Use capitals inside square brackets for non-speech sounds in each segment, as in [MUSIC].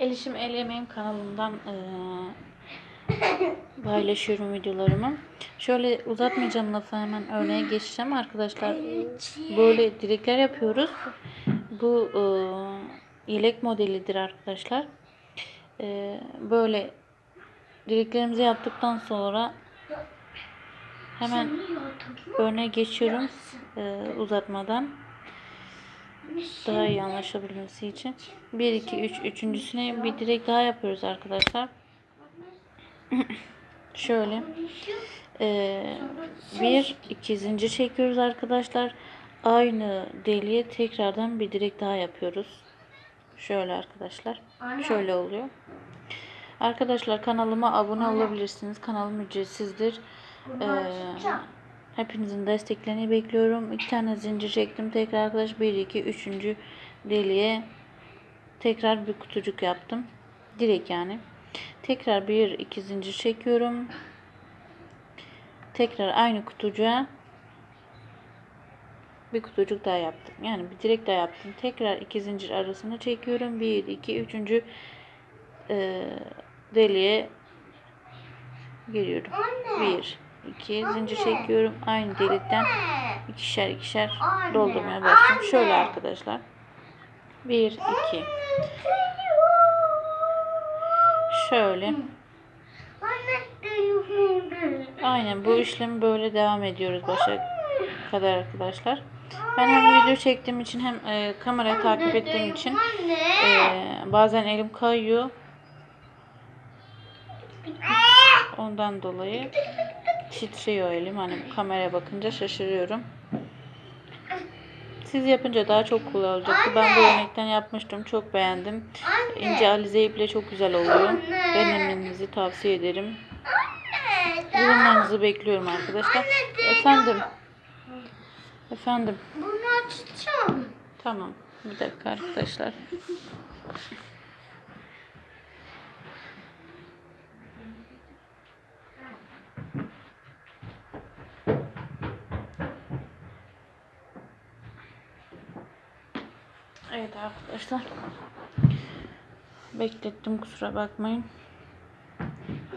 Elişim El Yemeğim kanalından eee, paylaşıyorum videolarımı. Şöyle uzatmayacağım lafı hemen örneğe geçeceğim arkadaşlar. Böyle direkler yapıyoruz. Bu eee, yelek modelidir arkadaşlar. Eee, böyle direklerimizi yaptıktan sonra hemen örneğe geçiyorum eee, uzatmadan daha iyi anlaşabilmesi için. 1 2 3 üçüncüsüne bir direk daha yapıyoruz arkadaşlar. [CLEARS THROAT] Şöyle eee, bir iki zincir çekiyoruz arkadaşlar. Aynı deliğe tekrardan bir direk daha yapıyoruz. Şöyle arkadaşlar. Şöyle oluyor. Arkadaşlar kanalıma abone olabilirsiniz. Kanalım ücretsizdir. Eee, hepinizin desteklerini bekliyorum. İki tane zincir çektim. Tekrar arkadaş 1 2 3. deliğe tekrar bir kutucuk yaptım. Direkt yani. Tekrar bir iki zincir çekiyorum. Tekrar aynı kutucuğa bir kutucuk daha yaptım. Yani bir direk daha yaptım. Tekrar iki zincir arasına çekiyorum. Bir, iki, üçüncü e, deliğe giriyorum. Bir, iki zincir çekiyorum. Aynı delikten ikişer ikişer doldurmaya başlıyorum. Şöyle arkadaşlar. Bir, iki. Şöyle. Aynen bu işlemi böyle devam ediyoruz başa kadar arkadaşlar. Ben hem video çektiğim için hem e, kamerayı takip ettiğim için e, bazen elim kayıyor. Ondan dolayı titriyor elim. Hani kameraya bakınca şaşırıyorum. Siz yapınca daha çok kolay olacaktı. Ben bu örnekten yapmıştım. Çok beğendim. İnce alize iple çok güzel oluyor. Denemenizi tavsiye ederim. Yorumlarınızı bekliyorum arkadaşlar. Efendim. Efendim. Bunu açacağım. Tamam. Bir dakika arkadaşlar. Evet arkadaşlar. Beklettim kusura bakmayın.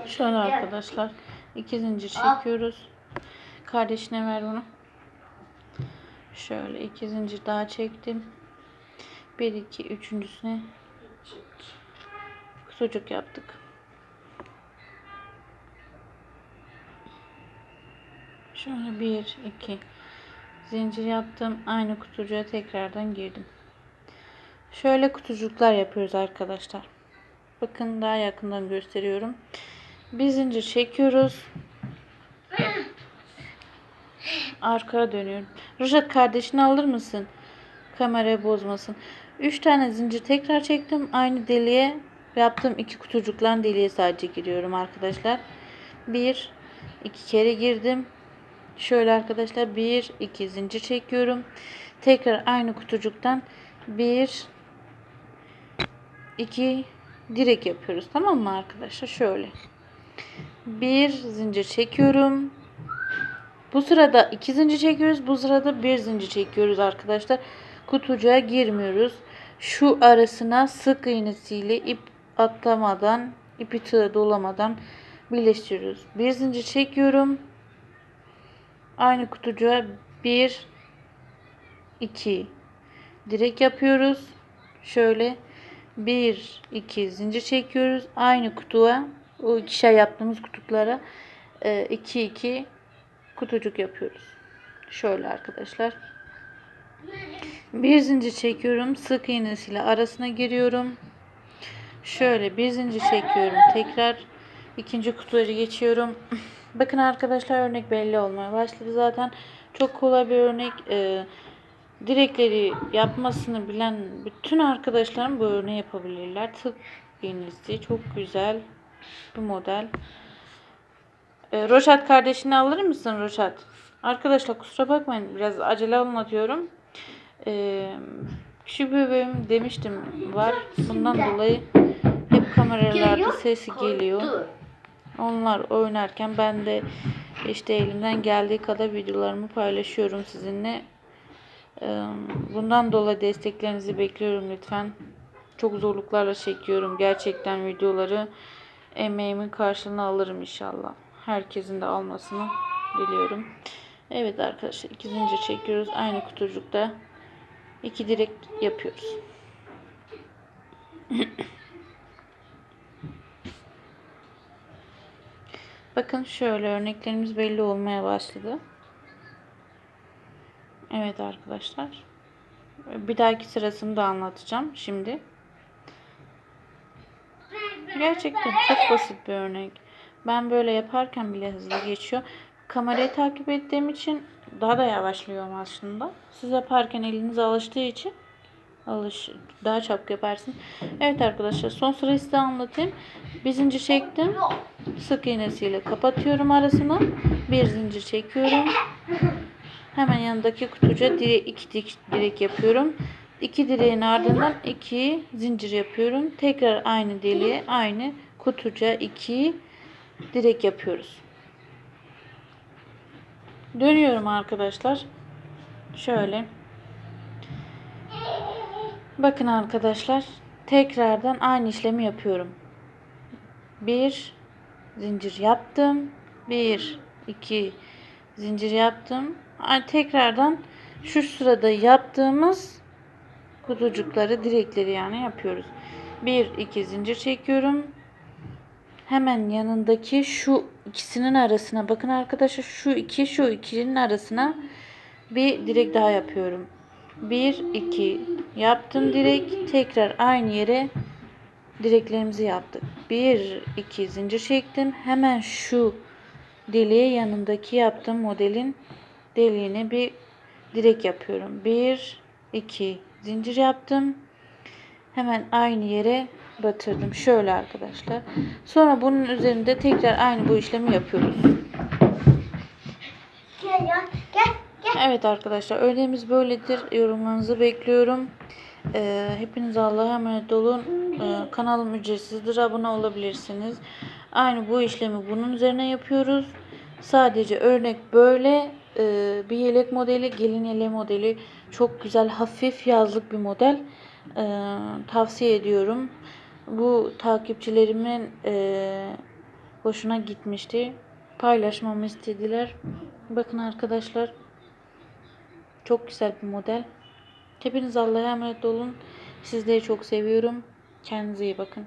Şöyle arkadaşlar. iki zincir çekiyoruz. Kardeşine ver bunu. Şöyle iki zincir daha çektim. Bir iki üçüncüsüne kutucuk yaptık. Şöyle bir iki zincir yaptım. Aynı kutucuğa tekrardan girdim. Şöyle kutucuklar yapıyoruz arkadaşlar. Bakın daha yakından gösteriyorum. Bir zincir çekiyoruz. Arkaya dönüyorum. Ruşat kardeşini alır mısın? Kamerayı bozmasın. 3 tane zincir tekrar çektim. Aynı deliğe yaptığım iki kutucukların deliğe sadece giriyorum arkadaşlar. 1 2 kere girdim. Şöyle arkadaşlar 1 2 zincir çekiyorum. Tekrar aynı kutucuktan 1 2 direk yapıyoruz. Tamam mı arkadaşlar? Şöyle. Bir zincir çekiyorum. Bu sırada iki zincir çekiyoruz. Bu sırada bir zincir çekiyoruz arkadaşlar. Kutucuğa girmiyoruz. Şu arasına sık iğnesiyle ip atlamadan, ipi tığa dolamadan birleştiriyoruz. Bir zincir çekiyorum. Aynı kutucuğa bir, iki direk yapıyoruz. Şöyle bir, iki zincir çekiyoruz. Aynı kutuya o ikişer yaptığımız kutuklara 2 2 kutucuk yapıyoruz. Şöyle arkadaşlar. Bir zincir çekiyorum. Sık iğnesiyle arasına giriyorum. Şöyle bir zincir çekiyorum. Tekrar ikinci kutuları geçiyorum. Bakın arkadaşlar örnek belli olmaya başladı zaten. Çok kolay bir örnek. Ee, direkleri yapmasını bilen bütün arkadaşlarım bu örneği yapabilirler. Tık iğnesi çok güzel bir model. Ee, Roşat kardeşini alır mısın Roşat? Arkadaşlar kusura bakmayın biraz acele anlatıyorum. Ee, şu bebeğim demiştim var. Bundan dolayı hep kameralarda sesi geliyor. Onlar oynarken ben de işte elimden geldiği kadar videolarımı paylaşıyorum sizinle. Bundan dolayı desteklerinizi bekliyorum lütfen. Çok zorluklarla çekiyorum. Gerçekten videoları emeğimin karşılığını alırım inşallah. Herkesin de almasını diliyorum. Evet arkadaşlar iki zincir çekiyoruz. Aynı kutucukta iki direk yapıyoruz. Bakın şöyle örneklerimiz belli olmaya başladı. Evet arkadaşlar. Bir dahaki sırasını da anlatacağım şimdi. Gerçekten çok basit bir örnek. Ben böyle yaparken bile hızlı geçiyor. Kamerayı takip ettiğim için daha da yavaşlıyorum aslında. Siz yaparken eliniz alıştığı için alış daha çabuk yaparsın. Evet arkadaşlar son sırayı size anlatayım. Bir zincir çektim. Sık iğnesiyle kapatıyorum arasını. Bir zincir çekiyorum. Hemen yanındaki kutuca dire iki dik- direk yapıyorum. İki direğin ardından iki zincir yapıyorum. Tekrar aynı deliğe aynı kutuca iki direk yapıyoruz. Dönüyorum arkadaşlar. Şöyle. Bakın arkadaşlar. Tekrardan aynı işlemi yapıyorum. Bir zincir yaptım. Bir, iki zincir yaptım. Tekrardan şu sırada yaptığımız kutucukları, direkleri yani yapıyoruz. Bir, iki zincir çekiyorum. Hemen yanındaki şu ikisinin arasına bakın arkadaşlar şu iki şu ikinin arasına bir direk daha yapıyorum. Bir, iki yaptım direk. Tekrar aynı yere direklerimizi yaptık. Bir, iki zincir çektim. Hemen şu deliğe yanındaki yaptığım modelin deliğine bir direk yapıyorum. Bir, iki zincir yaptım. Hemen aynı yere batırdım. Şöyle arkadaşlar. Sonra bunun üzerinde tekrar aynı bu işlemi yapıyoruz. Gel ya. Gel. Gel. Evet arkadaşlar örneğimiz böyledir. Yorumlarınızı bekliyorum. Ee, hepiniz Allah'a emanet olun. Ee, kanalım ücretsizdir. Abone olabilirsiniz. Aynı bu işlemi bunun üzerine yapıyoruz. Sadece örnek böyle Ee, bir yelek modeli, gelin yeleği modeli. Çok güzel, hafif yazlık bir model. Ee, tavsiye ediyorum. Bu takipçilerimin ee, hoşuna gitmişti. Paylaşmamı istediler. Bakın arkadaşlar. Çok güzel bir model. Hepiniz Allah'a emanet olun. Sizleri çok seviyorum. Kendinize iyi bakın.